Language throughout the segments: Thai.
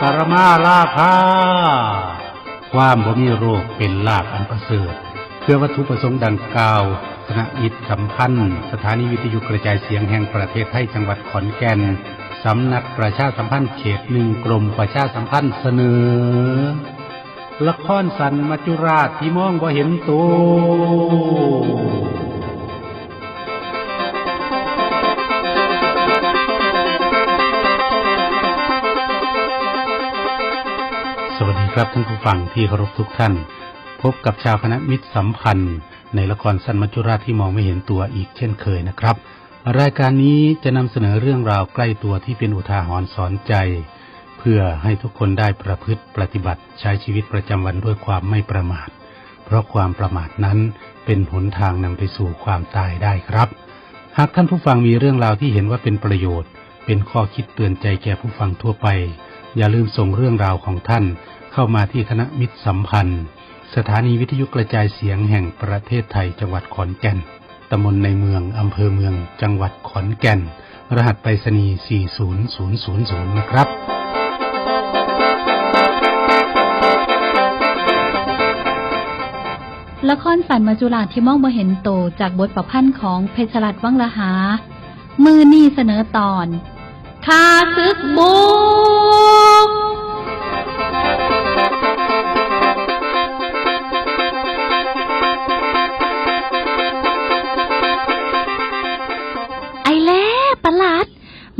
ปรมาลาภาความบ่มีโรคเป็นลาภอันประเสริฐเพื่อวัตถุประสงค์ดังกล่าวคณะมิตรสัมพันธ์ สถานีวิทยุกระจายเสียงแห่งประเทศไทยจังหวัดขอนแก่น สำนักประชาสัมพันธ์เขตหนึ่งกรมประชาสัมพันธ์เสนอ ละครสันมัจจุราชที่มองบ่เห็นตัว ครับท่านผู้ฟังที่เคารพทุกท่าน พบกับชาวคณะมิตรสัมพันธ์ ในละครสันมัจจุราชที่มองไม่เห็นตัวอีกเช่นเคยนะครับ รายการนี้จะนำเสนอเรื่องราวใกล้ตัวที่เป็นอุทาหรณ์สอนใจ เพื่อให้ทุกคนได้ประพฤติปฏิบัติใช้ชีวิตประจำวันด้วยความไม่ประมาท เพราะความประมาทนั้นเป็นหนทางนำไปสู่ความตายได้ครับ หากท่านผู้ฟังมีเรื่องราวที่เห็นว่าเป็นประโยชน์ เป็นข้อคิดเตือนใจแก่ผู้ฟังทั่วไป อย่าลืมส่งเรื่องราวของท่าน เข้ามาที่คณะมิตรสัมพันธ์ สถานีวิทยุกระจายเสียงแห่งประเทศไทยจังหวัดขอนแก่นตำบลในเมือง อำเภอเมือง จังหวัดขอนแก่น รหัสไปรษณีย์ 40000 นะครับ ละครสันมาจุฬาที่มองบ่เห็นโตจากบทประพันธ์ของเพชรรัตน์วังละหา มือนี่เสนอตอนคาซึกบุก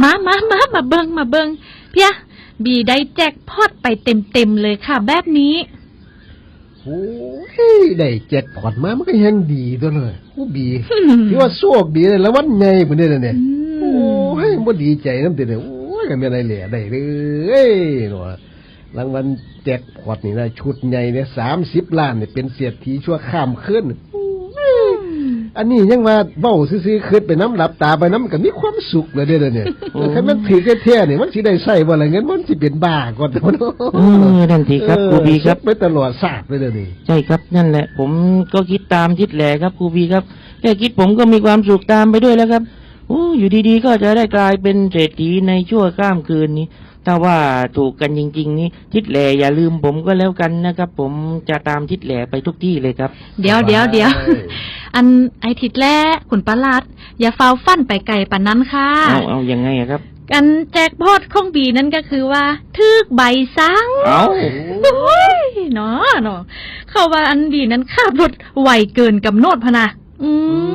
มามามามาเบิงมาเบิงเพียบีได้แจ็คพอตไปเต็มเต็มๆเลยค่ะ แบบนี้โอ้ยได้แจ็คพอตมามันก็ยังดีตัวเลยโอ้บีที่ว่าโชคดีเลยแล้ววันไงบ่เนี่ยเนี่ยโอ้ยบ่ดีใจนำเด้อโอ้ยก็แม่นอะไรแหล่ได้เลยเนาะรางวัลแจ็คพอตนี่นะชุดใหญ่เนี่ย30ล้านเนี่ยเป็นเศรษฐีชั่วข้ามคืน อันนี้ยังว่าเว้าซื่อๆคิดไปน้ำหลับตาไปน้ำก็มีความสุขเลยเด้อเนี่ยคันมันถือแท้ๆนี่มันสิได้ใช้บ่ล่ะเงินมันสิเป็นบ้าก่อนเนาะเออนั่นสิครับครูบีครับเออไปตลอดศาสตร์เลยเด้อนี่ใช่ครับนั่นแหละ ผมก็คิดตามทิศแหล่ครับครูบีครับแค่คิดผมก็มีความสุขตามไปด้วยแล้วครับโอ้อยู่ดีๆก็จะได้กลายเป็นเศรษฐีในชั่วข้ามคืนนี้ ถ้าว่าถูกกันจริง ๆ นี้ทิศแหล่อย่าลืมผมก็แล้วกันนะครับ ผมจะตามทิศแหล่ไปทุกที่เลยครับ เดี๋ยวเดี๋ยวเดี๋ยวอันไอทิดแรกขุนประหลัด อย่าฟาวฟันไปไกลปันนั้นค่ะ เอาเอายังไงอะครับกันแจกพอดของบีนั่นก็คือว่า ทึกใบสังเอาโอ้ยเนาะเนาะเขาว่าอันบีนั้นขับรถไวเกินกำหนดพะนะอื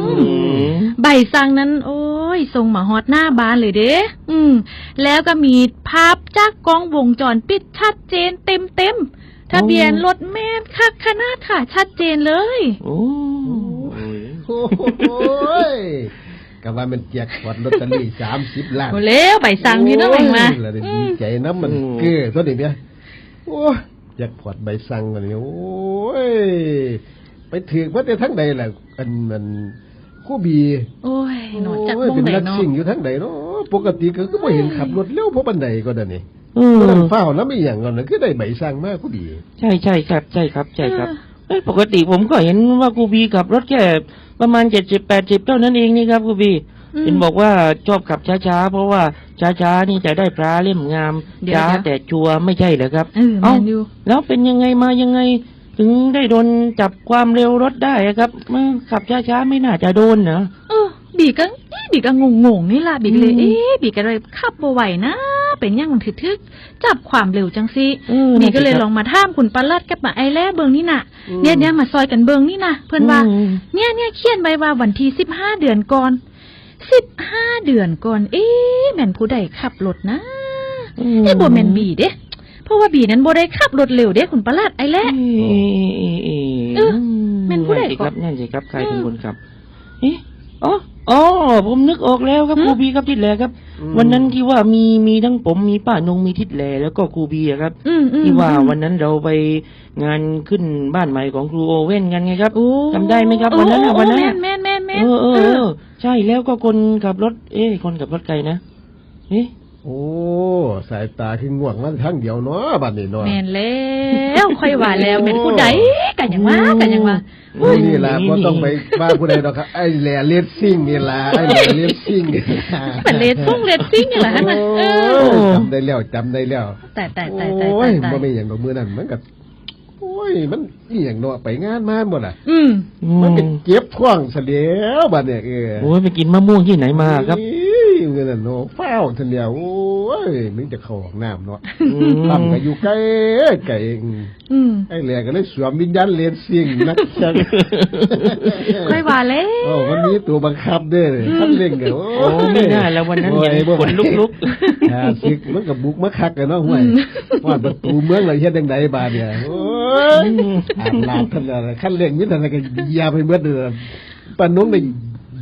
มอืมใบสั่งนั้น โอ้ ยส่งมาฮอดหน้าบ้านเลยเด้อืม แล้วก็มีภาพจากกล้องวงจรปิดชัดเจนเต็มเต็มๆทะเบียนรถแม่นคักขนาดค่ะ ชัดเจนเลย โอ้ยโอ้ยก็ว่ามันแจกพอตลอตเตอรี่30ล้านโอ้แล้วใบสั่งพี่น้องเองมาโยแล้วได้ดีใจน้ำมันเกือตัวนี้เนี่ยโอ้ยอยากพอดใบสั่งมันนี่โอ้ยไปถือว่าแต่ทั้งใดแหละอันมัน คู่บี โอ้ยหนอจากโอ้ยมงเป็นไหนนักเนาะสิ่งอยู่ทั้งใดเนาะปกติก็คือบ่เห็นขับรถเร็วเพราะบันไดก็ได้นี่เอเพราะอนั้นเฝ้าแล้วไม่อย่างนั้นน่ะคือได้ใบสั่งมากคู่บีใช่ใช่ครับ ใช่ครับ ใช่ครับเอ้ยปกติผมก็เห็นว่าครูบีขับรถแค่ประมาณเจ็ดสิบแปดสิบเท่านั้นเองนี่ครับครูบีอืมเห็นบอกว่าชอบขับช้าๆ เพราะว่าช้าๆ นี่จะได้พระเล่มงามเดี๋ยวช้านะแต่ชัวร์ไม่ใช่เหรอครับ เออแมเอ้านอยู่แล้วเป็นยังไงมายังไง ถึงได้โดนจับความเร็วรถได้อะครับเมื่อขับช้าๆไม่น่าจะโดนนะเออ บีก็เอ๊ะบีก็งงงๆนี่ล่ะบีก็เลย อืม เอ๊ะบีก็เลยขับบ่ไหวนะ เป็นยังมันทึกๆจับความเร็วจังสิเออบีก็เลยนั่นสิครับลองมาท่ามคุณปลัดกับมาไอ้แล่เบิงนี่น่ะเนี่ยเนี่ยมาซอยกันเบิงนี่น่ะ เพื่อนว่าอืมเนี่ยเนี่ยเขียนไว้ว่าวันที่สิบห้าเดือนก่อนสิบห้าเดือนก่อน เอ๊ะแม่นผู้ใดขับรถนะอืมไอ้บ่แม่นบีเด้เพ ราะว่าบีนั้นบ่ได้ขับรถเร็วเด้คุณประหลัดไอ้แล่เอ๊ะเอ๊ะเอ๊ะเออแม่นผู้ใดนั่นสิก่คอนรับนั่นสิครับใครเป็นอืมคนขับเอ๊ะอ๋ออ๋อผมนึกออกแล้วครับหืมครูบีครับทิศแหลครับ วันนั้นที่ว่ามีมีทั้งผมมีป้านงมีทิศแหลแล้วก็ครูบีอะครับอืมอืมที่ว่าอืมวันนั้นเราไปงานขึ้นบ้านใหม่ของครูโอเว่นกันไงครับโอ้จำได้ไหมครับ วันนั้นอะโอ้วันนั้นอะแม่นแม่นแม่นเออเออเอเอออใช่แล้วก็คนขับรถ เอ๊ะคนขับรถไกลนะเอ๊ะ โอ้ สายตาคือง่วงมันทั้งเดียวเนาะบัดนี้เนาะแม่นแล้วค่อยว่าแล้วเป็นผู้ใดกันอย่างว่ากันอย่างว่าอุ้ยนี่ล่ะบ่ต้องไปว่าผู้ใดดอกครับไอ้แหล่เลดซิ่งนี่ล่ะไอ้แหล่เลดซิ่งนี่ล่ะเป็นเลดซุ่งเลดซิ่งนี่แหละฮะน่ะเอโอ้อยจำได้แล้วจำได้แล้วแต่แต่แต่แต่โอ้แต่ยแต่บ่มีหยังดอกมือนั่นมันก็โอ้ยมันอีหยังเนาะไปงานมาหมดอะ อืมมันก็เจ็บท้องซะแล้วบัดเนี่ยเออโอ้ยไปกินมะม่วงที่ไหนมาครับ อี้เงินน่ะเนาะฟ้าวทันเดียวโอ้ยมึงจะเข้าห้องน้ำเนาะอืมตั้งก็อยู่ใกล้ไกลอืมไอ้แหล่ก็เลยสวมวิญญาณเลนซิ่งนักแข่งค่อยว่าแล้วโอ้มันมีตัวบังคับเด้อท่านเล่นกันโอ้โอ้ไม่น่าแล้ววันนั้นเห็นขนลุกๆฮาซิกมันก็บุกมาคักกันเนาะห่วยว่าประตูเมืองเราเฮ็ดจังไดบาดเนี่ยโอ้ยอ่านลาดท่านอะไรคันเร่งมิทันก็ยาไปเบิดเด้อปานนู้นได้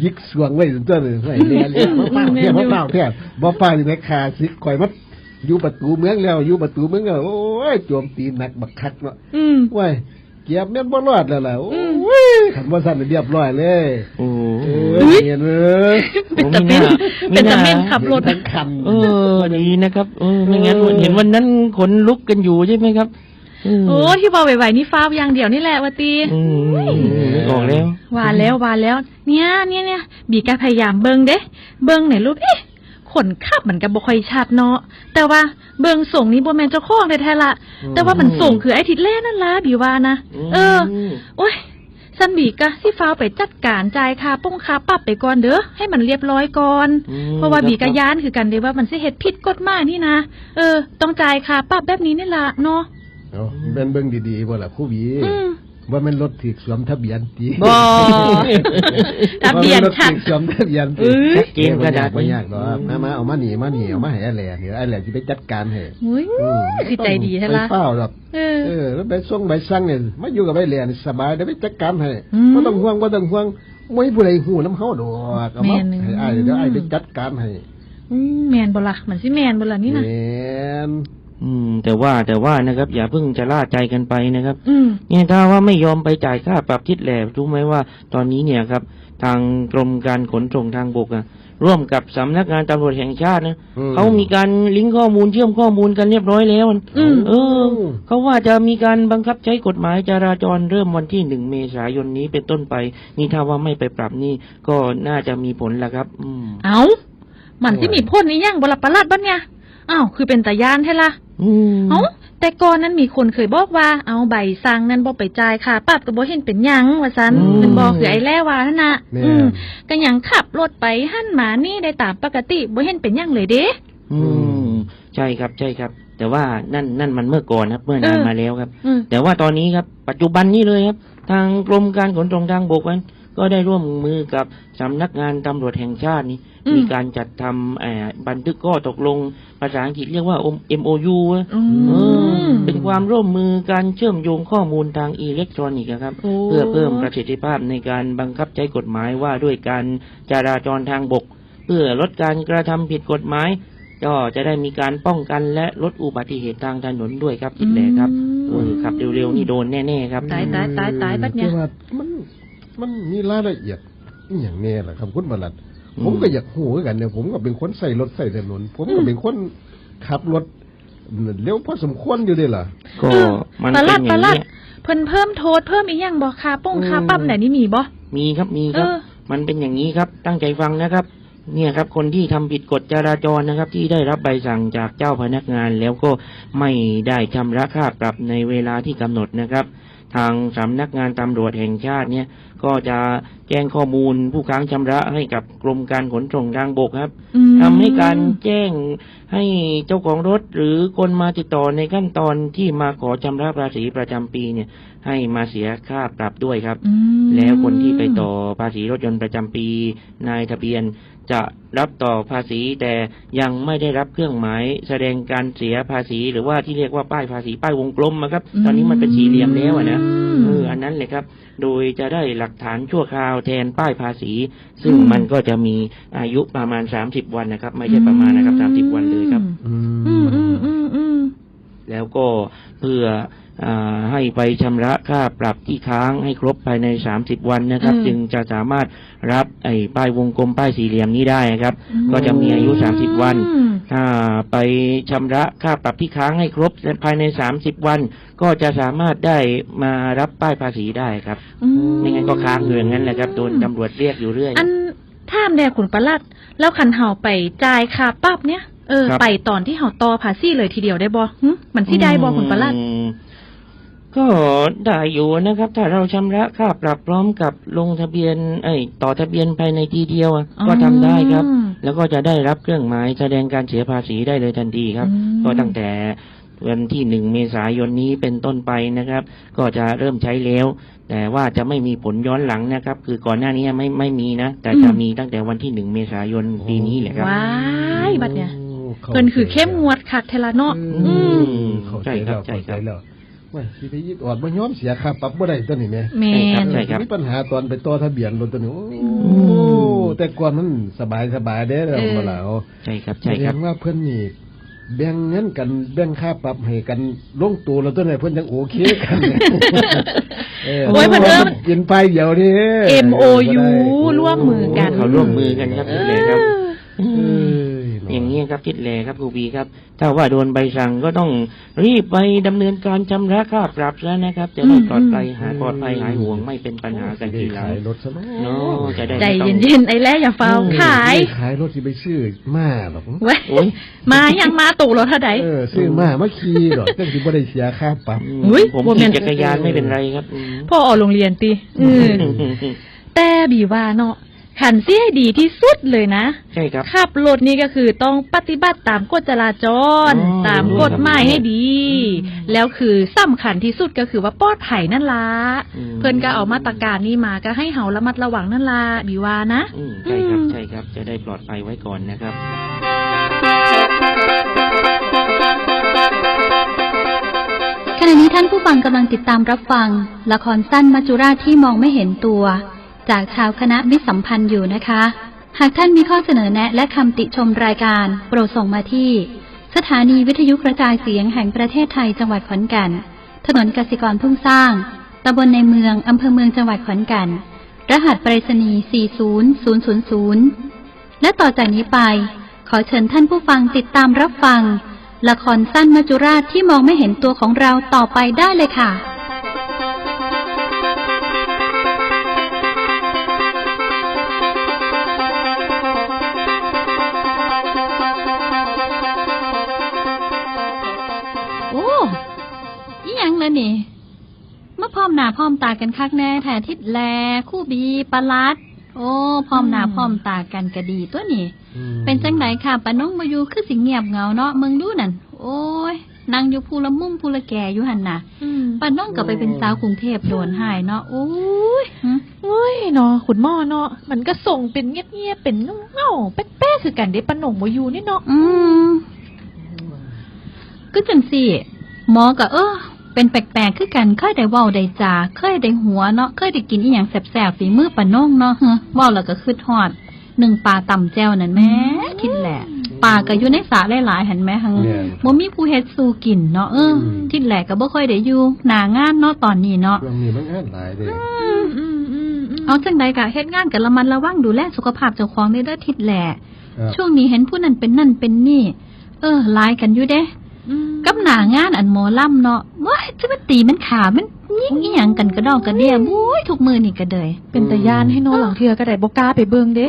ยิกสวงไว้ตัวนึงไว้แล่เลยบ่ฟ้าวแท้บ่ฟ้าวแท้บ่ฟ้าวนี่แม่คาซิกข่อยมันอยู่ประตูเมืองแล้วอยู่ประตูเมืองแล้วโอ้ยโจมตีหนักบักคักเนาะอืมว้ายเกียบแม่นบ่รอดแล้วล่ะโอ้ยขันบ่สั่นเรียบร้อยเลยๆโอ้เอ้ยเห็นเอ้ยเป็นตะเมนเป็นตะเมนขับรถทั้งคันเออดีนะครับเออไม่งั้นเห็นวันนั้นขนลุกกันอยู่ใช่ไหมครับม โอ้ที่บอกไหวๆนี่ฟ้าวอย่างเดียวนี่แหละวะตีอืมนึกออกแล้วว่าแล้วว่าแล้ว เนี่ยเนี่ยเนี่ยบีก็พยายามเบิ่งเด้เบิ่งไหนรูปเอ๊ะขนขับมันก็บ่ค่อยชัดเนาะแต่ว่าเบิ่งส่งนี้บ่แม่นเจ้าของแท้ๆละแต่ว่ามันส่งคือไอ้ทิดแล่นั่นล่ะบีว่านะเออโอ้ยซันบีกะสิฟ้าวไปจัดการจ่ายค่าป้งค่าปรับไปก่อนเด้อให้มันเรียบร้อยก่อนอืมเพราะว่าบีครักะบย้านคือกันเด้ว่ามันสิเฮ็ดผิดกฎหมายนี่นะเออ ต้องจ่ายค่าปรับแบบนี้นี่ล่ะเนาะ เอาเบิ่งเบิ่งดีๆบ่ล่ะผู้หวีอืมว่ามันรถถูกสวมทะเบียนติบ่ทะเบียนว่ามัรถชัดถูกสวมทะเบียนติเอ้ยชัดเจนขนาดบ่นี้ยากดอกมามาเอามานี่มานี่เอามาให้ไอ้แหล่นี่ไอ้แหล่สิไปจัดการให้โอ้ยอืมคือใจดีแท้ละไปเฝ้าดอกเออเออแล้วไปส่งใบสั่งเนี่ยมาอยู่กับไอ้แหล่นี่สบายเดี๋ยวไปจัดการให้อืมบ่ต้องห่วงบ่ต้องห่วงไม่ผู้ใดฮู้นํเฮาดอกเอามาแม่นให้อ้ายเดี๋ยวอ้ายไปจัดการให้อืมแมนบ่ล่ะมันสิแมนบ่ล่ะนี่นะแม่น อืม แต่ว่าแต่ว่านะครับ อย่าเพิ่งจะล่าใจกันไปนะครับอืมเนี่ยถ้าว่าไม่ยอมไปจ่ายค่าปรับทิศแหลรู้ไหมว่า ตอนนี้เนี่ยครับ ทางกรมการขนส่งทางบกอะร่วมกับสำนักงานตำรวจแห่งชาตินะอืมเขามีการลิงก์ข้อมูลเชื่อมข้อมูลกันเรียบร้อยแล้วอืมเออเขาว่าจะมีการบังคับใช้กฎหมายจราจรเริ่มวันที่หนึ่งเมษายนนี้เป็นต้นไป นี่ถ้าว่าไม่ไปปรับนี่ก็น่าจะมีผลแหละครับอืมเอามันสิมีพ่นนี้ยังบ่ล่ะประหลาดบัดเนี่ย อ้าวคือเป็นตาย่านแท้ล่ะอืมเอ้าแต่ก่อนนั้นมีคนเคยบอกว่า เอาใบสั่งนั้นบ่ไปจ่ายค่าปรับก็บ่เห็นเป็นหยังว่าซั่นอืมเป็นบ่คือไอ้แล่ว่านั่นน่ะแม่อืมนก็หยังขับรถไปหั่นหมานี่ได้ตามปกติบ่เห็นเป็นหยังเลยเด้ อืมใช่ครับใช่ครับ แต่ว่านั่นนั่นมันเมื่อก่อนครับ เมื่อนานเออ มาแล้วครับ อืมแต่ว่าตอนนี้ครับ ปัจจุบันนี้เลยครับ ทางกรมการขนส่งทางบกนั้นก็ได้ร่วมมือกับสำนักงานตำรวจแห่งชาตินี้อื มมีการจัดทำเอ่อบันทึกข้อตกลงภาษาอังกฤษเรียกว่า MOU อะอืเออมเป็นความร่วมมือการเชื่อมโยงข้อมูลทางอิเล็กทรอนิกส์อะครับโอ้เพื่อเพิ่มประสิทธิภาพในการบังคับใช้กฎหมายว่าด้วยการจราจรทางบก เพื่อลดการกระทำผิดกฎหมายก็จะได้มีการป้องกันและลดอุบัติเหตุทางถนนด้วยครับจิตแหลครับเออขับเร็วๆนี่โดนแน่ๆครับตายตายตายตายบัดเนี่ยแต่ว่ามันมันมีรายละเอียดอหย่างแน่ล่ะครับคุณบรัดอืม ผมก็อยากหูเหมือนกันเนี่ยผมก็เป็นคนใส่รถใส่ถนน ผมก็เป็นคนขับรถเร็วพอสมควรอยู่เด้ล่ะก็เออมันประหเป็ลานดอปย่าระงหลาดนี้ยเพิ่นเพิ่มโทษเพิ่มอีกอย่างบ่ค่าป้งค่าปรับไหนนี่มีบ่มีครับมีครับเออมันเป็นอย่างนี้ครับ ตั้งใจฟังนะครับ เนี่ยครับ คนที่ทำผิดกฎจราจรนะครับ ที่ได้รับใบสั่งจากเจ้าพนักงาน แล้วก็ไม่ได้ชำระค่าปรับในเวลาที่กำหนดนะครับ ทางสำนักงานตำรวจแห่งชาติเนี่ยก็จะแจ้งข้อมูลผู้ค้างชำระให้กับกรมการขนส่งทางบกครับอืมทำให้การแจ้งให้เจ้าของรถหรือคนมาติดต่อในขั้นตอนที่มาขอชำระภาษีประจำปีเนี่ย ให้มาเสียค่าปรับด้วยครับอืมแล้วคนที่ไปต่อภาษีรถยนต์ประจำปี นายทะเบียน จะรับต่อภาษี แต่ยังไม่ได้รับเครื่องหมายแสดงการเสียภาษี หรือว่าที่เรียกว่าป้ายภาษีป้ายวงกลมนะครับ ตอนนี้มันเป็นสี่เหลี่ยมแล้วอะนะมเอออันนั้นเลยครับ โดยจะได้หลักฐานชั่วคราวแทนป้ายภาษี ซึ่งอืมมันก็จะมีอายุประมาณสามสิบวันนะครับ ไม่ใช่ประมาณนะครับสามสิบวันเลยครับ อืมอืมอืมอืม แล้วก็เพื่ออาให้ไปชำระค่าปรับที่ค้างให้ครบภายใน30วันนะครับอืมจึงจะสามารถรับไอ้ป้ายวงกลมป้ายสี่เหลี่ยมนี้ได้ครับอืมก็จะมีอายุ30วันอืมถ้าไปชำระค่าปรับที่ค้างให้ครบภายใน30วัน ก็จะสามารถได้มารับป้ายภาษีได้ครับอืไม่งั้นก็ค้างอยู่อย่างนั้นแหละครับโดนตำรวจเรียกอยู่เรื่อยอันท่ามแดขุนประหลัด แล้วคันเฮาไปจ่ายค่าปรับเนี่ย เออ ครับ ไปตอนที่เฮาต่อภาษีเลยทีเดียวได้บ่หึมันสิได้บ่ขุนประหลัด อืมก็ได้อยู่นะครับ ถ้าเราชำระค่าปรับพร้อมกับลงทะเบียนเอ้ยต่อทะเบียนภายในทีเดียวอะอ๋อก็ทำได้ครับอืมแล้วก็จะได้รับเครื่องหมายแสดงการเสียภาษีได้เลยทันทีครับ อืม ก็ตั้งแต่วันที่หนึ่งเมษายนนี้เป็นต้นไปนะครับ ก็จะเริ่มใช้แล้ว แต่ว่าจะไม่มีผลย้อนหลังนะครับ คือก่อนหน้านี้ไม่ไม่มีนะ แต่จะมีตั้งแต่วันที่หนึ่งเมษายนปีนี้แหละครับ ว้ายบัดเนี่ยโอ้ข้า เพิ่นคือเข้มงวดคักเทละเนาะอือืมมเข้าใจใช่ครัแล้บวใช่เข้าคใจรับแล้วว่าสิไปยึดออดบ่ยอมเสียค่าปรับบ่ได้ตัวนี้แหม่แมใช่นครับมีปัญหาตอนไปต่อทะเบียนรถตัวนี้โอ้อืแต่ก่อนมันสบายสบายเด้เราเออบ่ล่ะเอาใช่ครับใช่ครับแสดงว่าเพิ่นนี่แบ่งเงินกันแบ่งค่าปรับให้กันลงตัวแล้วตัวไหนเพิ่นยังโอเคกันโอ้ยเพิ่นเอิ้นกินไปเดียวนี่ MOU ร่วมมือกันเขาร่วมมือกันครับเอนี่แหละครับ อเอ้ยอย่างนี้ครับทิศแลครับครูบีครับ ถ้าว่าโดนใบสั่งก็ต้องรีบไปดำเนินการชำระค่าปรับแล้วนะครับ จะได้ปลอดภัยหายปลอดภัยหายห่วงไม่เป็นปัญหากันทีหลังขายรถซะเนาะเนาะจะได้ใจไม่ต้องเย็นๆไอ้แล้อย่าเฝ้าขายขายรถสิไปซื้อมาหรอกเว้ยโอ้ยมายังมาตู่รถเท่าใดเออซื้อมามาขี่หรอกจังสิบ่ได้เสียค่าปรับอืมอุ๊ยผมบ่แม่ขี่นจักรยานไม่เป็นไรครับอืมพ่อออกโรงเรียนติเออแต่บีว่าเนาะ ขันเสียให้ดีที่สุดเลยนะ ใช่ครับ ขับรถนี่ก็คือต้องปฏิบัติตามกฎจราจร อ๋อตามกฎหมายให้ดีอืมแล้วคือสำคัญที่สุดก็คือว่าปลอดภัยนั่นละอืม เพิ่นก็เอามาตรการนี้มาก็ให้เฮาระมัดระวังนั่นละบีว่านะ อืมใช่ครับ อืม ใช่ครับ จะได้ปลอดภัยไว้ก่อนนะครับ ขณะนี้ท่านผู้ฟังกำลังติดตามรับฟัง ละครสั้นมัจจุราชที่มองไม่เห็นตัว จากชาวคณะมิสัมพันธ์อยู่นะคะ หากท่านมีข้อเสนอแนะและคำติชมรายการ โปรดส่งมาที่ สถานีวิทยุกระจายเสียงแห่งประเทศไทยจังหวัดขอนแก่น ถนนกสิกรทุ่งสร้างตำบลในเมืองอำเภอเมืองจังหวัดขอนแก่น รหัสไปรษณีย์ 40000 และต่อจากนี้ไป ขอเชิญท่านผู้ฟังติดตามรับฟัง ละครสั้นมัจจุราชที่มองไม่เห็นตัวของเราต่อไปได้เลยค่ะ พร้อมหน้าพร้อมตากันคักแน่แท้ทิดแล คู่บีปลาลัด โอ้พร้อมหน้าพร้อมตากันก็ดีตัวนี่เป็นจังไดค่ะปาน้องมาอยู่คือสิเงียบเหงาเนาะเมืองดูนั่นโอ้ยนั่งอยู่ภูละมุมภูละแก่อยู่หันน่ะปาน้องก็ไปเป็นสาวกรุงเทพโดนหายเนาะโอ้ยหึโอ้ยเนาะขุนหม้อเนาะมันก็ส่งเป็นเงียบๆเป็นเงาๆแป๊ะๆคือกันได้ปะหนงบ่อยู่นี่เนาะอืมก็จังสิหมอก็เออ เป็นแปลกๆคือกันเคยได้เว้าได้จาเคยได้หัวเนาะเคยได้กินอีหยังแสบๆฝีมือปาน้องเนาะเฮ้อเว้าแล้วก็คืดฮอดหนึ่งปลาต่ำแจ้วนั่นแหม่คิดแหละปลาก็อยู่ในสระหลายๆหันแหม่หังแม่นบ่มีผู้เฮ็ดสู่กินเนาะเอออืมที่แหลกก็บ่ค่อยได้อยู่หน้างานเนาะตอนนี้เนาะช่วงนี้มันงานหลายเด้อืมอืมอืมเอาจังใดก็เฮ็ดงานกันระมัดระวังดูแลสุขภาพเจ้าของได้เด้อทิดแหลครับช่วงนี้เห็นผู้นั้นเป็นนั่นเป็นนี่ เออหลายกันอยู่เด้อืม กับหน้างานอันหมอลำเนาะว้ายจะมาตีมันขามันยิ่งอีหยังกันกระดอกกระเดียบุ้ยทุกมือนี่ก็เดยเป็นตายานให้เนอหลังเทือก็ได้บ่กล้าไปเบิ่งเด้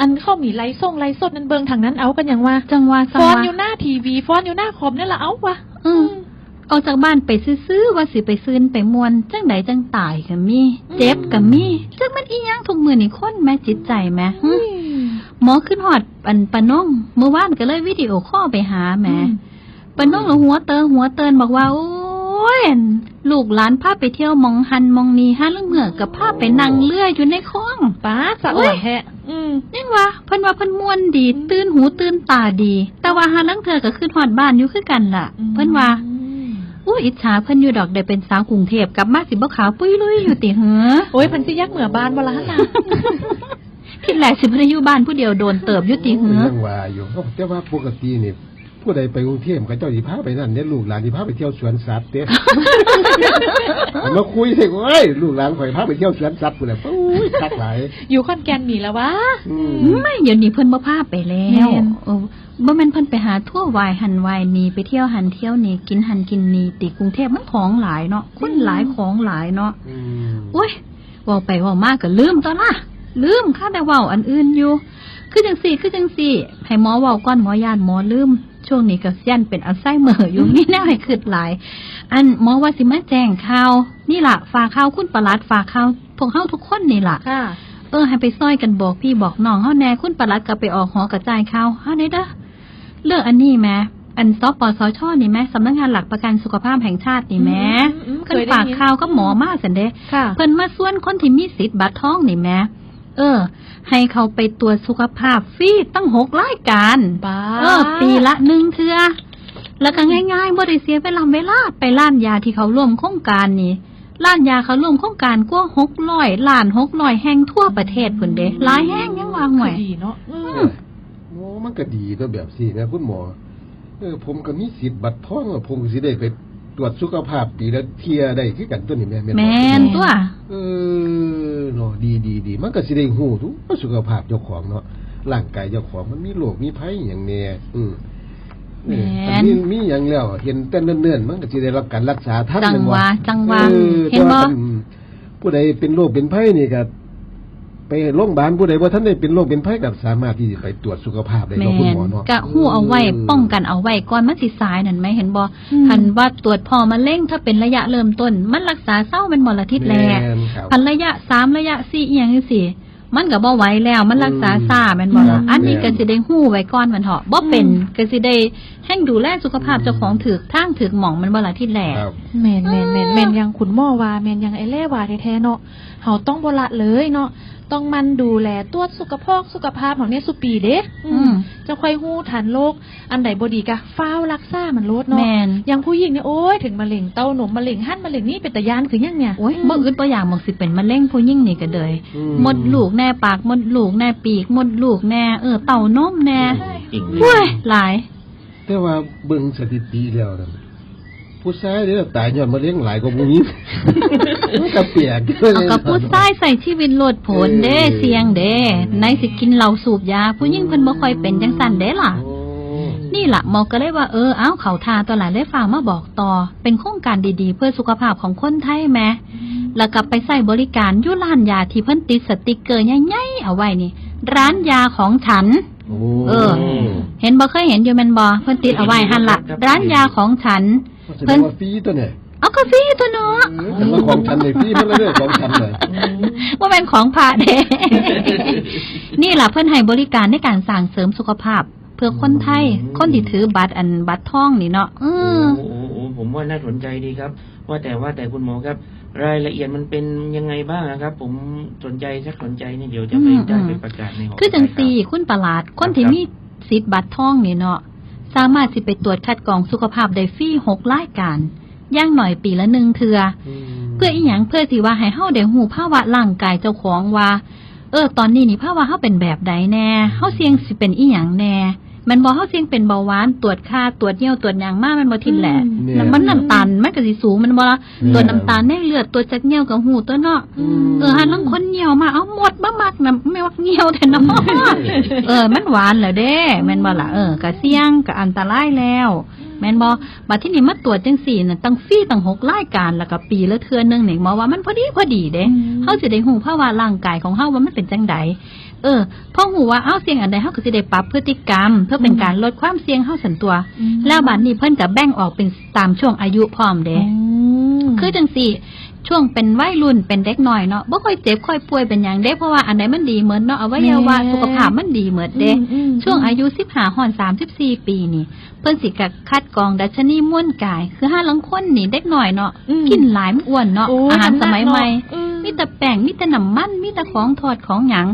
อันเข้ามีไลฟ์ส่งไลฟ์สดนั่นเบิ่งทางนั้นเอากันยังว่า จังว่าฟสังอนว่าอยู่หน้าทีวีฟอนอยู่หน้าคอมนี่ละเอาวะอืมออกจากบ้านไปซื้อๆว่าสิไปซื้นไปมวนจังใดจังตายก็มีเจ็บก็มีจังมันอีหยังทุกมือนี่คนแม่จิตใจแม่หึหมอขึ้นหอดปันปะน้องเมื่อวานก็เลยวิดีโอคอลไปหาแหม่ ปะน้องแล้วหัวเติงหัวเตินบอกว่า โอ้ยลูกหลานพาไปเที่ยวมองหันมองนีห้าเรื่องเหมือกับพาไปนั่งเลื่อยอยู่ในคลองป้าสะอ่อนแฮะอืมนี่ว่าเพิ่นว่าเพิ่นม่วนดี ตื่นหูตื่นตาดี แต่ว่าหาลังเธอก็ขึ้นหอดบ้านอยู่คือกันล่ะ เพิ่นว่าอู้อิจฉาเพิ่นอยู่ดอกได้เป็นสาวกรุงเทพกลับมาสิบ่ขาวปุ้ยลุยอยู่ติเหอโอ้ยเพันสิยักเหมือบ้านบ่ละหั่นน่ะคิดแหลกสิเพิ่นอยู่บ้านผู้เดียวโดนเติบอยู่ติเหอยังว่าอยู่แต่ว่าปกตินี่ ผู้ใดไปกรุงเทพก็เจ้าสิพาไปนั่นเนี่ยลูกหลานสิพาไปเที่ยวสวนสัตว์เด้มาคุยสิเว้ยลูกหลานข่อยพาไปเที่ยวสวนสัตว์พุ่นน่ะโอ้ยคักหลายอยู่ขอนแก่นนี่แล้ววะอืมไม่เดี๋ยวนี้เพิ่นบ่พาไปแล้แม่วนเออบ่แม่นเพิ่นไปหาทั่ววายหันวายนี่ไปเที่ยวหันเที่ยวนี่กินหันกินนี่ติกรุงเทพมันของหลายเนาะคนหลายของหลายเนาะอืมโอ้ยเว้าไปเว้ามาก็ลืมตอนละลืมค่าแต่เว้าอันอื่นอยู่ คือจังสี่คือจังสี่ ให้หมอเว้าก่อนหมอยานหมอลืม ช่วงนี้ก็เสียนเป็นอัลไซเมอร์อยู่มีแนวให้คิดหลาย อันหมอว่าสิมาแจ้งข่าว นี่ล่ะฝากข่าวคุณประหลัดฝากข่าวพวกเฮาทุกคนนี่ล่ะค่ะเออให้ไปซอยกันบอกพี่บอกน้องเฮาแหน่คุณประหลัดก็ไปออกหอกระจายข่าวเฮาได้เด้อเรื่องอันนี้แหม่อันสปสชนี่แหม่สำนักงานหลักประกันสุขภาพแห่งชาตินี่แหม่อืมอืมเพิ่นเคยได้ฝากยินข่าวก็หมอมาสันเด้ค่ะเพิ่นมาส่วนคนที่มีสิทธิ์บัตรทองนี่แหม่ เออ ให้เขาไปตรวจสุขภาพฟรีตั้งหกรายการบ้าเออ ปีละหนึ่งเทื่อแล้วก็ง่ายๆบ่ได้เสียเวลาเวลาไปร้านยาที่เขาร่วมโครงการนี่ร้านยาเขาร่วมโครงการกว่าหกร้อยล้านหกร้อยแห่งทั่วประเทศพุ่นเด้หลายแห่งยังว่าห่วยดีเนาะอืมเออโอ้มันก็ดีตัวแบบสินะคุณหมอ เออ ผมก็มีสิทธิ์บัตรทองอะผมก็สิได้ไปตรวจสุขภาพปีละเที่ยได้คือกันตัวนี้แม่นบ่แมนตัว เออเนาะ ดีดีดีมันก็สิได้ฮู้ทุกสุขภาพเจ้าของเนาะร่างกายเจ้าของมันมีโรคมีภัยอย่างแน่อืมเออแม่นอันนี้มีอย่างแล้วเห็นแต่เนิ่นๆมันก็สิได้รับการรักษาทันจังแม่นบ่หวะจังหวะออเห็นบ่แต่ว่าคัผู้ใดเป็นโรคเป็นภัยนี่ก็ ไปโรงพยาบาลผู้ใดบ่ทันได้เป็นโรคเป็นภัยก็สามารถที่จะไปตรวจสุขภาพได้แมเนาะคุณนหมอเนาะกะหู้เอาไว้ป้องกันเอาไว้ก่อนมันสิสายนั่นไหมเห็นบ่อืมคันว่าตรวจพอมะเร็งถ้าเป็นระยะเริ่มต้น มันรักษาเศร้าเป็นบ่ละทิศแลม่นครับพันระยะสามระยะสี่อหย่างนี้สิมันก็บ่ไหวแล้วมันรักษาอืมซ่าแม่นบ่ล่ะอืมอันนี้ก็แม่นสิได้ฮู้ไว้ก่อนมันเถาะบ่เป็นอืมก็สิได้แห่งดูแลสุขภาพเจ้าของถูกทางถูกหม่องมันบ่ละทิศแลครับแมนแมนแมนแมนยังขุนหม้อว่าแมนยังไอเล่ว่าแท้ๆเนาะเฮาต้องบ่ละเลยเนาะ ต้องมันดูแลตรวจสุขภาพสุขภาพของเนี่ยสุปีเด้อือืมมจะค่อยฮู้ทันโรคอันใดบ่ดีกะฟ้าวรักษามันโลดเนาะแม่นอย่างผู้หญิงเนี่ยโอ้ยถึงมะเร็งเต้านมมะเร็งหั่นมะเร็งนี่เป็นตะยานคือหยังเนี่ยโอ้ยบ่อึดบ่อยากหมอกสิเป็นมะเร็งผู้หญิงนี่ก็เลยอืมดลูกแน่ปากมดลูกแน่ปีกมดลูกแน่เออเต้านมแน่จริงเลเฮ้ยยหลาย แต่ว่าเบิ่งสถิติแล้วนั่น ผู้ชายเด้อตายย้อนมะเร็งหลายกว่าผู้หญิงมันก็เปียกเอากับผู้ชายใส่ชีวิตโลดโผนเด้เออเสียงเด้ไหนสิกินเหล้าสูบยา ผู้หญิงเพิ่นบ่ค่อยเป็นจังซั่นเด้ล่ะโอ้นี่ล่ะหมอก็เลยว่าเออเอ้าเขาทาตัวหลานได้ฝากมาบอกต่อ เป็นโครงการดีๆ เพื่อสุขภาพของคนไทยแหมแล้วก็ไปใส่บริการอยู่ร้านยาที่เพิ่นติดสติกเกอร์ใหญ่ๆเอาไว้นี่ ร้านยาของฉันโอ้เออ เห็นบ่เคยเห็นอยู่แม่นบ่เพิ่นติดเอาไว้หั่นล่ะร้านยาของฉัน แสดงว่าฟรีตัวเนี่ยเอากาแฟตัวเนาะเออแต่ว่าของฉันเลยฟรีมันเลยเรื่องของฉันเลยว่าเป็นของพระเด้นี่ล่ะเพิ่นให้บริการในการสร้างเสริมสุขภาพ เพื่อคนไทยคนที่ถือบัตรอันบัตรทองนี่เนาะเอโอ้อโหโอ้โหผมว่าน่าสนใจดีครับ ว่าแต่ว่าแต่คุณหมอครับ รายละเอียดมันเป็นยังไงบ้างอะครับ ผมสนใจชักสนใจนี่เดี๋ยวจะไปอืมได้อืมไปประกาศในหอคือจังซี่ข่าวคุณประหลาดคนที่มีสิทธิ์บัตรทองนี่เนาะ สามารถสิไปตรวจคัดกรองสุขภาพได้ฟรีหกรายการอย่างหน่อยปีละหนึ่งเทือเพื่ออีหยังเพื่อสิว่าให้เฮาได้ฮู้ภาวะร่างกายเจ้าของว่า เออ ตอนนี้นี่ภาวะเฮาเป็นแบบใดแน่เฮาเสี่ยงสิเป็นอีหยังแน่แมันบ่เฮาเสี่ยงเป็นเบาหวานตรวจค่าตรวจเยี่ยวตรวจหยังมามันบ่ทินแหละอืมแล้วมันน้ำตาลมันก็สิสูงมันบ่ล่ะตรวจน้ำตาลในเลือดตรวจจากเยี่ยวกับหูตัวเนาะอืมเออหันลังคนเหี่ยวมาเอาหมดบ่มักนะไม่มักเหี่ยวแต่เนาะเออ มันหวานเหรอเด้แม่นบ่ล่ะเออก็เสี่ยงก็อันตรายแล้วแม่นบ่บัดที่นี่มาตรวจจังสี่น่ะตั้งฟรีตั้งหกรายการแล้วก็ปีละเทื่อนึงนี่หมอว่ามันพอดีพอดีเด้อืมเฮาสิได้ฮู้ภาวะร่างกายของเฮาว่ามันเป็นจังใด เออพอฮู้ว่าเอ้าเสี่ยงอันใดเฮาก็สิได้ปรับพฤติกรรม เพื่อเป็นการลดความเสี่ยงเฮาสันตัว แล้วบัดนี้เพิ่นก็แบ่งออกเป็นตามช่วงอายุพร้อมเด้คือจังสี่ช่วงเป็นวัยรุ่นเป็นเด็กน้อยเนาะบ่ค่อยเจ็บค่อยป่วยเป็นหยังเด้เพราะว่าอันไหนมันดีเหมือนเนาะอวัยวะแม่สุขภาพมันดีเหมือนเด้ช่วงอายุ15ฮอน34ปีนี่ เพิ่นสิกะคัดกรองดัชนีม่วนกาย คือห้าลังคนนี่เด็กน้อยเนาะอืมกินหลายมันอ้วนเนาะโอ้อาหารน้ำหนักสมัยใหม่เนอะอื มมีมีแต่แป้งมีแต่น้ำมันมีแต่ของทอดของหยัง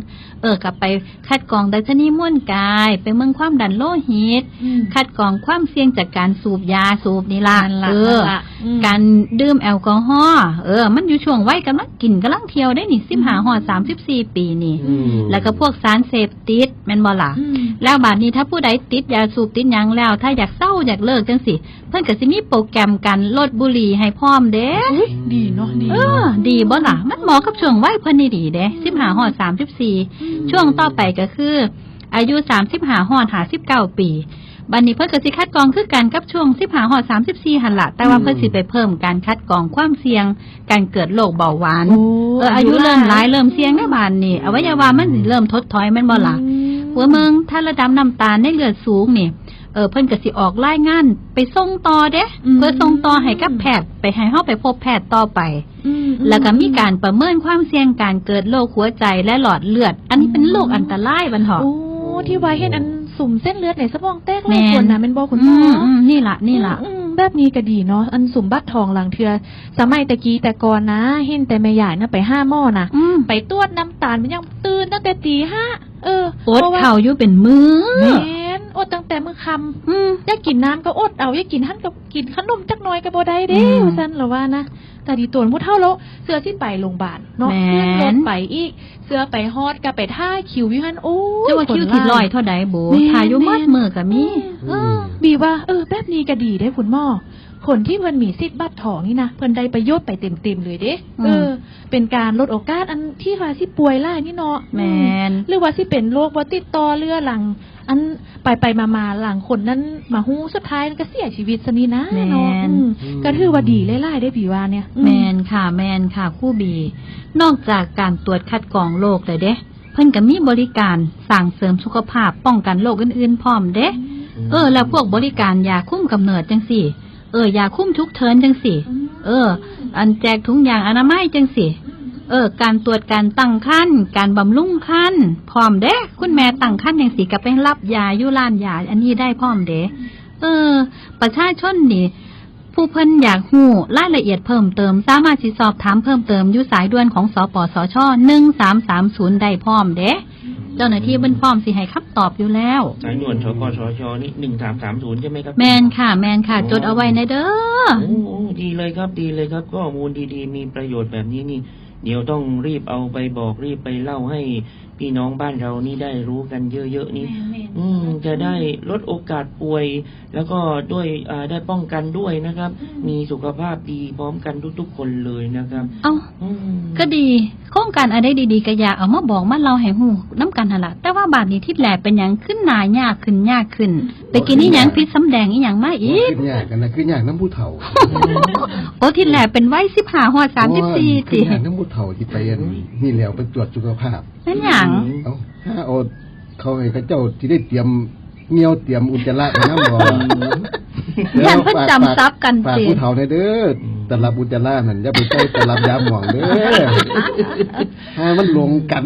เออกลับไปคัดกรองดัชนีม่วนกาย ไปเมืองความดันโลหิตอืมคัดกรองความเสี่ยงจากการสูบยาสูบนี่ล่ะนั่นล่ะเออนั่นล่ะอืมการดื่มแอลกอฮอล์เออ มันอยู่ช่วงวัยกำลังกินกำลังเที่ยวได้นี่สิบหาหอดสามสิบสี่ปีนี่อืมแล้วก็พวกสารเสพติดแม่นบ่ล่ะอืมแล้วบาดนี้ถ้าผู้ใดติดยาสูบติดหยังแล้ว ถ้าอยากเศร้าอยากเลิกจังสิเพิ่นก็สิมีโปรแกรมการลดบุหรี่ให้พร้อมเด้อุ๊ยดีเนาะดีเออดีบ่ล่ะมันเหมาะกับช่วงวัยเพิ่นนี่ดีเด้สิบหาหอดสามสิบสี่ช่วงต่อไปก็คือ อายุสามสิบหาหอดหาสิบเก้าปีบัดนี้เพิ่นก็สิคัดกรองคือกันกับช่วงสิบหาหอดสามสิบสี่หันละแต่ว่าเพิ่นสิไปเพิ่มการคัดกรองความเสี่ยง การเกิดโรคเบาหวานโอ้เอออายุเริ่มหลายเริ่มเสี่ยงในบานนี่อวัยวะมันสิเริ่มทดถอยแม่นบ่ล่ะหัวเมืองถ้าระดับน้ำตาลในเลือดสูงนี่ เออเพิ่นก็สิออกรายงาน ไปส่งต่อเด้อืมเพื่อส่งต่อให้กับแพทย์ไปให้เฮาไปพบแพทย์ต่อไปอืมแล้วก็มีการประเมินความเสี่ยงการเกิดโรคหัวใจและหลอดเลือด อันนี้เป็นโรคอันตรายบันเถาะโอ้ที่ไว้เห็นอันสุ่มเส้นเลือดในสมองแตกแม่เลยนคนนะเป็นบ่คุณหมอือมอืมนี่ล่ะนี่ล่ะอืมแบบนี้ก็ดีเนาะอันสุ่มบัตรทองหลังเทือ สมัยตะกี้แต่ก่อนนะ เห็นแต่แม่ใหญ่นะไปห้าหม้อนะอืมไปตรวจน้ำตาลมันยังตื่นตั้งแต่ตีห้าเอออดพระว่เข่าอยู่เป็นมือแม่ นอดตั้งแต่มื้อค่ำอืมอยากกินน้ำก็อดเอาอยากกินหั่นก็กินขนมจักหน่อยก็บ่ได้เด้อืมว่าซั่นเหรอว่านะแต่ดีตัวผู้เฒ่าแล้วเสื้อที่ไปโรงพยาบาลเนาะแม่นขึ้นรถไปอีก เสื้อไปฮอดก็ไปท่าคิวอยู่หั่นโอ้ยจะว่าคิวที่ลอยเท่าใดโบแม่นทายุมัดมือก็มีเออบีว่าเออแบบนี้ก็ดีได้คุณหมอ คนที่เพิ่นมีสิทธิ์บัตรทองนี่นะเพิ่นได้ประโยชน์ไปเต็มๆเลยเด้อืมเออ เป็นการลดโอกาสอันที่ว่าสิป่วยหลายนี่เนาะแมอืนหรือว่าสิเป็นโรคบ่ติดต่อเรื้อรัง อันไปไปมามาหลังคนนั้นมาฮู้สุดท้ายก็เสียชีวิตซะนี่นะแม่นเนาะอืมก็ถือว่าดีหลายๆได้บีว่าเนี่ยอืแมนค่ะ แมนค่ะคู่บี นอกจากการตรวจคัดกรองโรคเลยเด้เพิ่นก็มีบริการสั่งเสริมสุขภาพป้องกันโรคอื่นๆพร้อมเด้เออ แล้วพวกบริการยาคุ้มกำเนิดจังสี่ เออ อยาคุ้มทุกเทินจังสี่เออ อันแจกถุงยางอนามัยจังสี่เออ การตรวจการตั้งครรภ์การบำรุงครรภ์พร้อมเด้คุณแม่ตั้งครรภ์จังสี่ก็ไปรับยาอยู่ร้านยา อันนี้ได้พร้อมเด้เออ ประชาชนนี่ ผู้เพิ่นอยากหู้รายละเอียดเพิ่มเติม สามารถสิสอบถามเพิ่มเติมอยู่สายด่วนของสปสช1330ได้พร้อมเด้ เจ้าหน้าที่เพิ่นพร้อมสิให้คำตอบอยู่แล้ว สายด่วนชกชชนี่หนึ่งสามสามศูนย์ใช่ไหมครับ แมนค่ะ แมนค่ะ จดเอาไว้ในเด้อโอ้โหดีเลยครับดีเลยครับ ข้อมูลดีๆ มีประโยชน์แบบนี้นี่ เดี๋ยวต้องรีบเอาไปบอกรีบไปเล่าให้ พี่น้องบ้านเรานี่ได้รู้กันเยอะๆนี่อืมจะได้ลดโอกาสป่วย แล้วก็ด้วยอ่าได้ป้องกันด้วยนะครับ มีสุขภาพดีพร้อมกันทุกๆคนเลยนะครับ เอาอืมก็ดีโครงการอะไรดีๆก็อยากเอามาบอกมาเล่าให้ฮู้น้ำกันหั่นล่ะแต่ว่าบาดนี้ทิศแหลเป็นหยังขึ้นหนายากขึ้นยากขึ้นไปกินนี่หยังพิษสำแดงอีหยังมาอีกขึ้นยากกันนะขึ้นยากน้ำผู้เฒ่าโอ้ทิศแหลเป็นไว้15ฮอด34โอ้ติยขึ้นยากน้ำผู้เฒ่าที่ไปอันนี่แล้วไปตรวจสุขภาพ นั่นหยังเอาถ้าเอาเขาให้เขาเจ้าที่ได้เตรียมเงี้ยวเตรียมอุจจาระน้ำบ่ย่านเพิ่นจำซับกันฝากผู้เฒ่าในเด้อตลับอุจจาระนั่นอย่าไปใส่ตลับยาหมองเด้อถ้มันลงกัน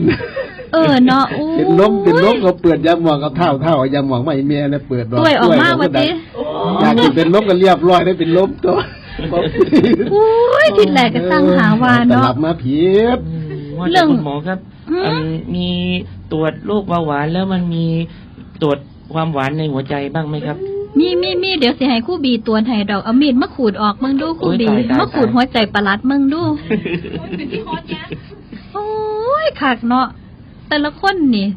เออเนาะเป็นลมเป็นลมก็เปิดยาหมองกับเท้าเท้าเอายาหมองมาให้แม่เนี่ยเปิดดอกด้วยออกมาว่าติอยากเป็นลมก็เรียบร้อยได้เป็นลมตัวอุ้ยทิศแหลก็ตั้งหาวาตเนาะลับมาผิดอืม ว่าเรื่แต่อง คุณหมอครับอืมอันมีตรวจโรคเบาหวานแล้วมันมีตรวจความหวานในหัวใจบ้างไหมครับ มีมีมีเดี๋ยวสิให้ครู่บีตวนให้ดอกเอามีดมาขูดออกมึงดูครู่บีโอ้ยตายตาย มาขูดตายหัวใจประหลัดมึงดูโอ้ยคักเนาะแต่ละคนนี่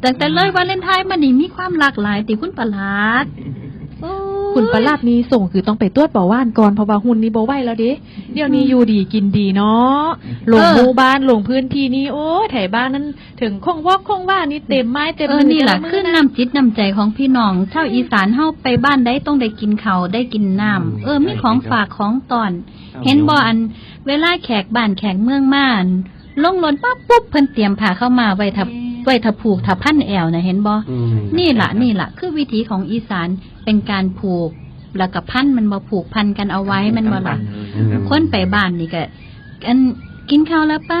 แต่แต่เลยวาเลนไทน์มันนี่มีความหลากหลายติคุณประหลัดโอ้ย คุณประหลัดนี้ส่งคือต้องไปตรวจเบาหวานก่อนเพราะว่าหุ่นนี้บ่ไหวแล้วเด้เดี๋ยวนี้อยู่ดีกินดีเนาะลงหมู่บ้านลงพื้นที่นี้โอ้แถวบ้านนั้นถึงคงวอกคงว่านี่เต็มไม้เต็มเออมืนี่แหละเต็มมืคือน้ำจิตน้ำใจของพี่น้องชาวอีสานเฮาไปบ้านได้ต้องได้กินข้าวได้กินน้ำเออมีของฝากของตอน เห็นบ่อัน เวลาแขกบ้านแขกเมืองมาอันลงรถปั๊บปุ๊บเพิ่นเตรียมผ้าเข้ามาไว้ทับ ไว้ทับผูกทับพันแอวนะเห็นบ่อืมนี่ล่ะนี่ล่ะคือวิธีของอีสานเป็นการผูกแล้วก็พันมันมาผูกพันกันเอาไว้มันบ่ล่ะอืมคนไปบ้านนี่ก็อันกินข้าวแล้วไป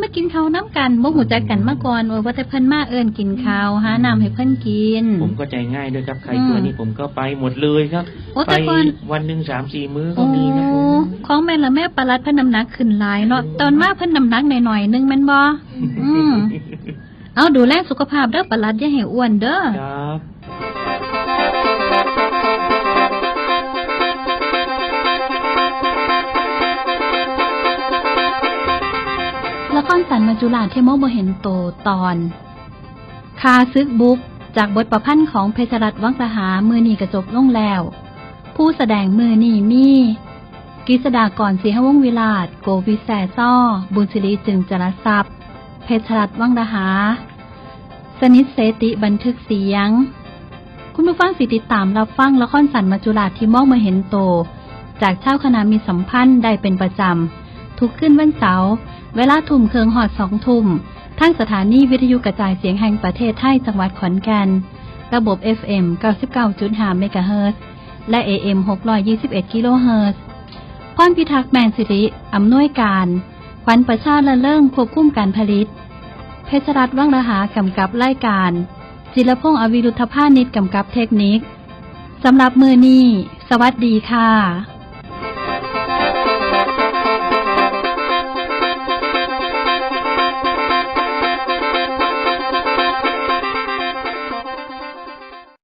มากินข้าวน้ำกันบ่หูจักกันมาก่อนว่าแต่เพิ่นมาเอิ้นกินข้าวหาน้ำให้เพิ่นกิน ผมก็ใจง่ายด้วยครับใครอืมตัวนี้ผมก็ไปหมดเลยครับโอ้ไปแต่ก่อนวันหนึ่งสามสี่มื้อก็โอ้มีครับผมของแม่ละแม่ปลารัดเพิ่นน้ำหนักขึ้นหลายเนาะตอนมาเพิ่นน้ำหนักหน่อยๆนึงแม่นบ่อืม เอาดูแลสุขภาพเด้อปลารัดอย่าให้อ้วนเด้อครับละครสันมาจุฬาเทโมบ่เห็นโตตอน คาซึกบุกจากบทประพันธ์ของเพชรรัตน์วังสหามือนีกระจบลงแล้ว ผู้แสดงมือนีมีกฤษดากรศรีหวงศ์วิลาศโกวิแสซ้อบุญศิริจึงจรทรัพย์ เพชรรัตน์วังสหา สนิทเสติบันทึกเสียง คุณผู้ฟังสิติดตามรับฟังละครสันมาจุฬาที่มองมาเห็นโต จากเช่าคณะมีสัมพันธ์ได้เป็นประจำ ทุกขึ้นวันเสาร์เวลาทุ่มเคืองหอดสองทุ่มทั้งสถานีวิทยุกระจายเสียงแห่งประเทศไทยจังหวัดขอนแก่นระบบ FM 99.5เมกะเฮิรตซ์และ AM 621กิโลเฮิรตซ์พรพิทักษ์แมนสิริอำนวยการ ขวัญประชาละเลิ่งควบคุมการผลิต เพชรรัตน์ว่างระหากำกับรายการ จิรพงษ์อวิรุธภานิชกำกับเทคนิค สำหรับมือนี้ สวัสดีค่ะ